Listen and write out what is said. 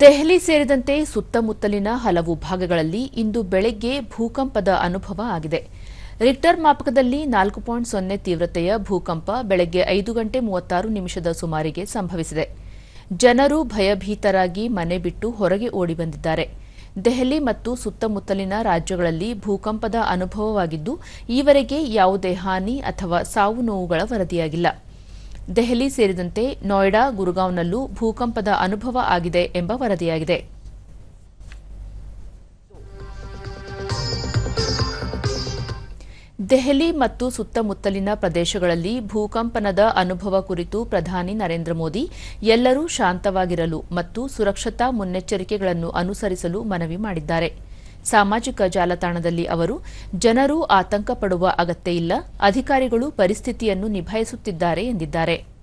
ದೆಹಲಿ ಸೇರಿದಂತೆ ಸುತ್ತಮುತ್ತಲಿನ ಹಲವು ಭಾಗಗಳಲ್ಲಿ ಇಂದು ಬೆಳಗ್ಗೆ ಭೂಕಂಪದ ಅನುಭವ ಆಗಿದೆ. ರಿಕ್ಟರ್ ಮಾಪಕದಲ್ಲಿ ನಾಲ್ಕು ಪಾಯಿಂಟ್ ಸೊನ್ನೆ ತೀವ್ರತೆಯ ಭೂಕಂಪ ಬೆಳಗ್ಗೆ ಐದು ಗಂಟೆ ಮೂವತ್ತಾರು ನಿಮಿಷದ ಸುಮಾರಿಗೆ ಸಂಭವಿಸಿದೆ. ಜನರು ಭಯಭೀತರಾಗಿ ಮನೆ ಬಿಟ್ಟು ಹೊರಗೆ ಓಡಿ ಬಂದಿದ್ದಾರೆ. ದೆಹಲಿ ಮತ್ತು ಸುತ್ತಮುತ್ತಲಿನ ರಾಜ್ಯಗಳಲ್ಲಿ ಭೂಕಂಪದ ಅನುಭವವಾಗಿದ್ದು, ಈವರೆಗೆ ಯಾವುದೇ ಹಾನಿ ಅಥವಾ ಸಾವು ನೋವುಗಳ ವರದಿಯಾಗಿಲ್ಲ. ದೆಹಲಿ ಸೇರಿದಂತೆ ನೋಯ್ಡಾ, ಗುರುಗಾಂವ್ನಲ್ಲೂ ಭೂಕಂಪದ ಅನುಭವ ಆಗಿದೆ ಎಂಬ ವರದಿಯಾಗಿದೆ. ದೆಹಲಿ ಮತ್ತು ಸುತ್ತಮುತ್ತಲಿನ ಪ್ರದೇಶಗಳಲ್ಲಿ ಭೂಕಂಪನದ ಅನುಭವ ಕುರಿತು ಪ್ರಧಾನಿ ನರೇಂದ್ರ ಮೋದಿ ಎಲ್ಲರೂ ಶಾಂತವಾಗಿರಲು ಮತ್ತು ಸುರಕ್ಷತಾ ಮುನ್ನೆಚ್ಚರಿಕೆಗಳನ್ನು ಅನುಸರಿಸಲು ಮನವಿ ಮಾಡಿದ್ದಾರೆ. ಸಾಮಾಜಿಕ ಜಾಲತಾಣದಲ್ಲಿ ಅವರು ಜನರು ಆತಂಕ ಪಡುವ ಅಗತ್ಯ ಇಲ್ಲ ಅಧಿಕಾರಿಗಳು ಪರಿಸ್ಥಿತಿಯನ್ನು ನಿಭಾಯಿಸುತ್ತಿದ್ದಾರೆ ಎಂದಿದ್ದಾರೆ.